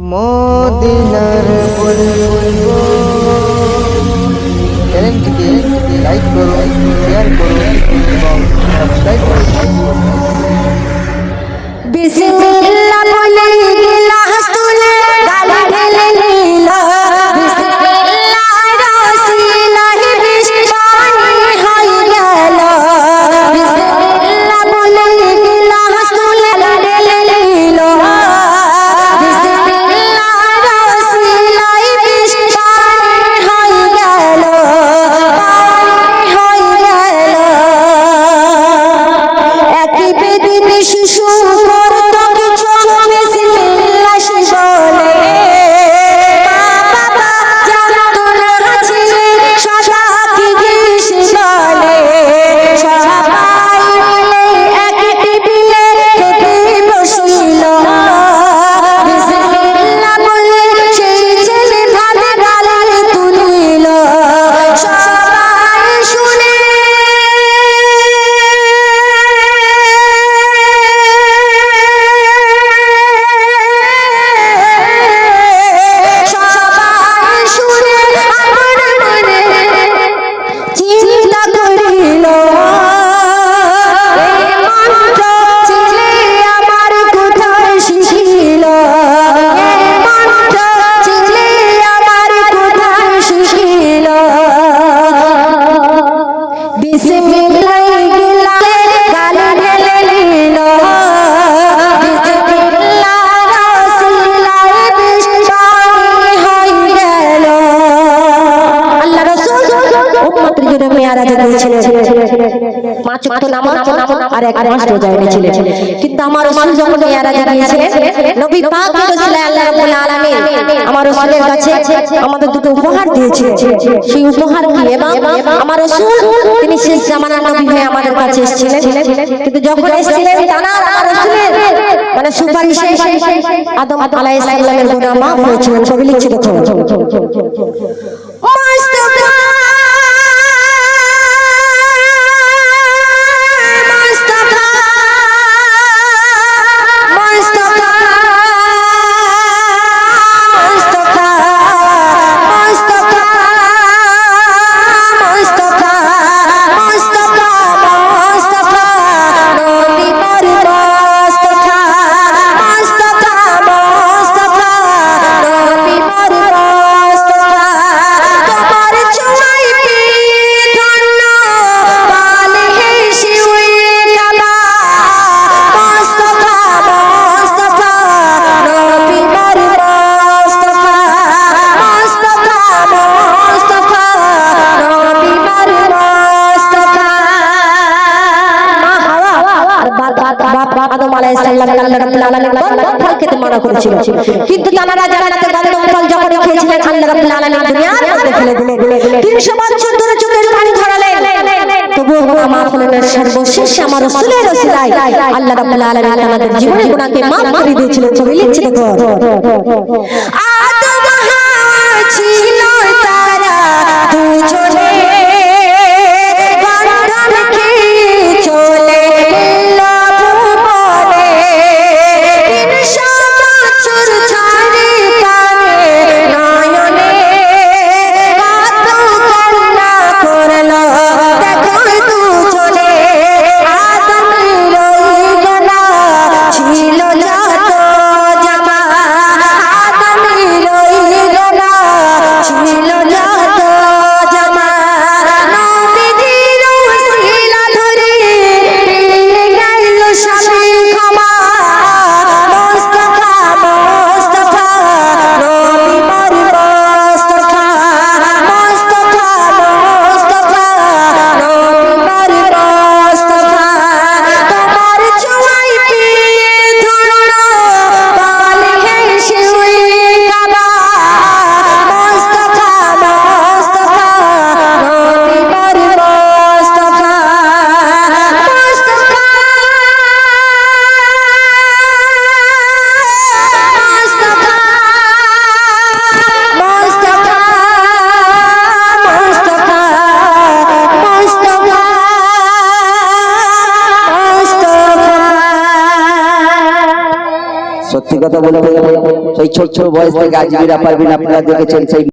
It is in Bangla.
মদিনার বলব। চ্যানেলটিকে লাইক করুন শেয়ার করুন এবং পাঁচ ওয়াক্ত নামাজ আর এক মাস রোজা এনেছিলেন। কিন্তু আমার রাসূল যখন মেয়ারাজ গিয়েছিলেন নবী পাক বলেছিলেন আল্লাহ রাব্বুল আলামিন আমার রাসূলের কাছে আমাদের দুটো উপহার দিয়েছিলেন সেই উপহার কি? এবং আমার রাসূল তিনি শেষ জামানার নবী হয়ে আমাদের কাছে এসেছিলেন। কিন্তু যখন এসেছিলেন তানার আমার রাসূলের মানে সুপারিশে আদম আলাইহিস সালামের গুনাহ মাফ হয়েছিলেন কবি লিখছে বাপ আল্লাহ রাব্বুল আলামিন গন্ধম ফল খেতে করেছিল কিন্তু তারা জান্নাতে গন্ধম ফল যখন খেয়েছিলেন আল্লাহ রাব্বুল আলামিন দুনিয়ার মধ্যে ফেলে দিলেন। 300 বছর ধরে আমার আলামিন আমাদের জীবনের গুনাহকে মাফ করে দিয়েছিলেন ছবি লিখছে দেখো। কথা বলতে সেই ছোট ছোট বয়স থেকে আজমিরা পারবেন আপনারা দেখেছেন সেই